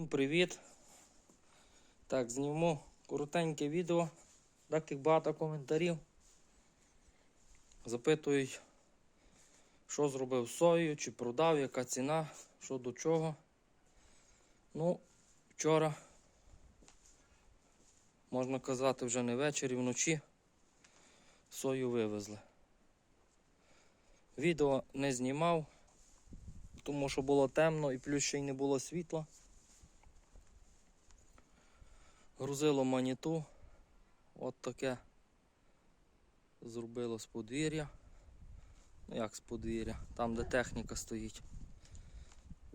Всім привіт! Так, зніму коротеньке відео, так як багато коментарів. Запитують, що зробив з соєю, чи продав, яка ціна, що до чого. Ну, вчора, можна казати, вже не ввечері, вночі сою вивезли. Відео не знімав, тому що було темно і плюс ще й не було світла. Грузило маніту. От таке зробило з подвір'я. Ну як з подвір'я? Там, де техніка стоїть.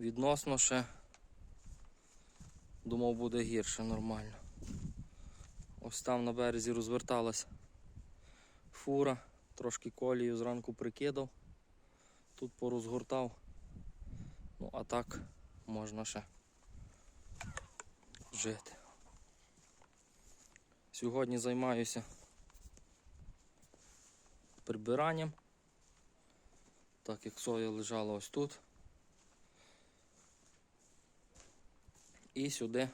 Відносно ще думав буде гірше нормально. Ось там на березі розверталась фура, трошки колію зранку прикидав, тут порозгортав. Ну, а так можна ще жити. Сьогодні займаюся прибиранням, так як соя лежала ось тут. І сюди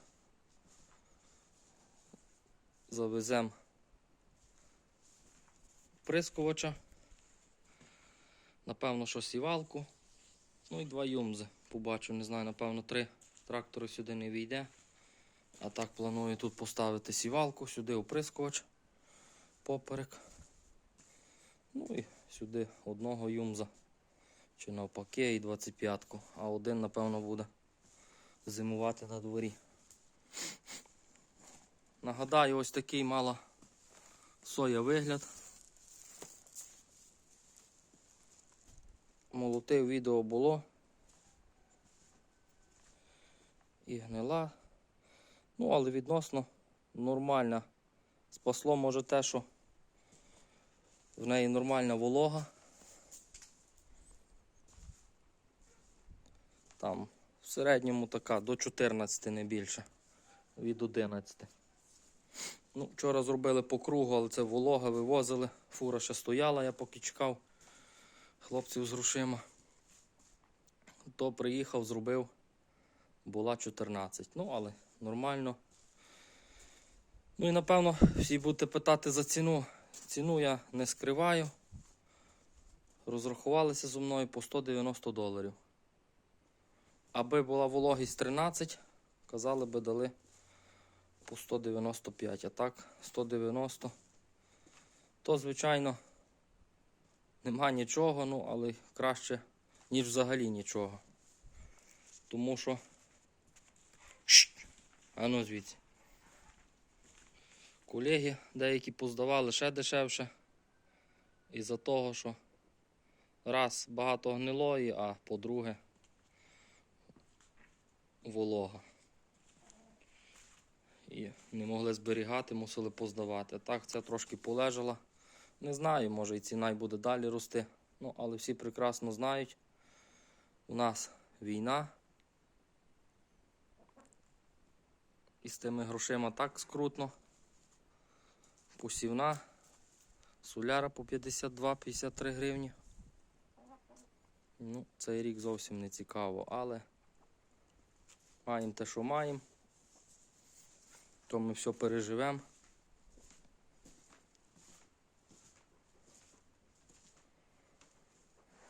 завеземо прискувача, напевно, що сівалку, ну і два юмзи. Побачу, не знаю, напевно, три трактори сюди не війде. А так планую тут поставити сівалку, сюди оприскувач поперек. Ну і сюди одного юмза. Чи навпаки, і 25-ку. А один, напевно, буде зимувати на дворі. Нагадаю, ось такий мала соя вигляд. Молотив відео було. І гнила. Ну, але відносно нормальна. Спасло може те, що в неї нормальна волога. Там в середньому така до 14 не більше. Від 11. Ну, Вчора зробили по кругу, але це волога, вивозили. Фура ще стояла, я поки чекав хлопців з грошима. То приїхав, зробив, була 14. Ну, але нормально. Ну і напевно всі будете питати за ціну. Ціну я не скриваю. Розрахувалися зі мною по 190 доларів. Аби була вологість 13, казали би дали по 195, а так 190. То, звичайно, нема нічого, ну, але краще, ніж взагалі нічого. Тому що. Шшт! А ну звідси. Колеги деякі поздавали ще дешевше. Із-за того, що раз багато гнилої, а по-друге волога. І не могли зберігати, мусили поздавати. Так, це трошки полежало. Не знаю, може і ціна й буде далі рости. Ну, але всі прекрасно знають. У нас війна. І з тими грошима так скрутно. Посівна. Соляра по 52-53 гривні. Ну, цей рік зовсім не цікаво, але маємо те, що маємо. То ми все переживемо.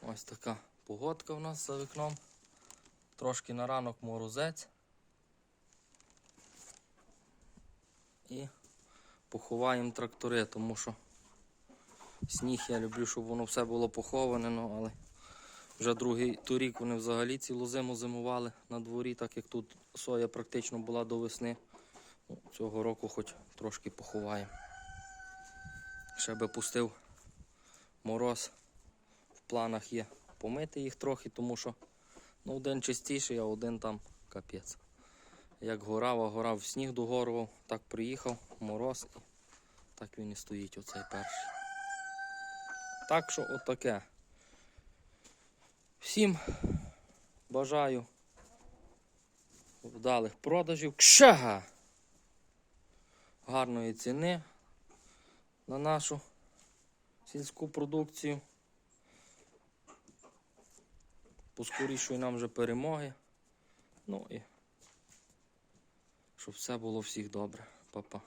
Ось така погодка у нас за вікном. Трошки на ранок морозець. І поховаємо трактори, тому що сніг я люблю, щоб воно все було поховане, ну, але вже другий торік вони взагалі цілу зиму зимували на дворі, так як тут соя практично була до весни. Ну, Цього року хоч трошки поховаємо. Ще би пустив мороз. В планах є помити їх трохи, тому що ну, один чистіший, а один там капець. Як горав, а горав сніг догорував, так приїхав, мороз, і так він і стоїть оцей перший. Так що отаке. Всім бажаю вдалих продажів. Кшага! Гарної ціни на нашу сільську продукцію. Поскорішої нам вже перемоги. Ну і Щоб все було всіх добре. Па-па.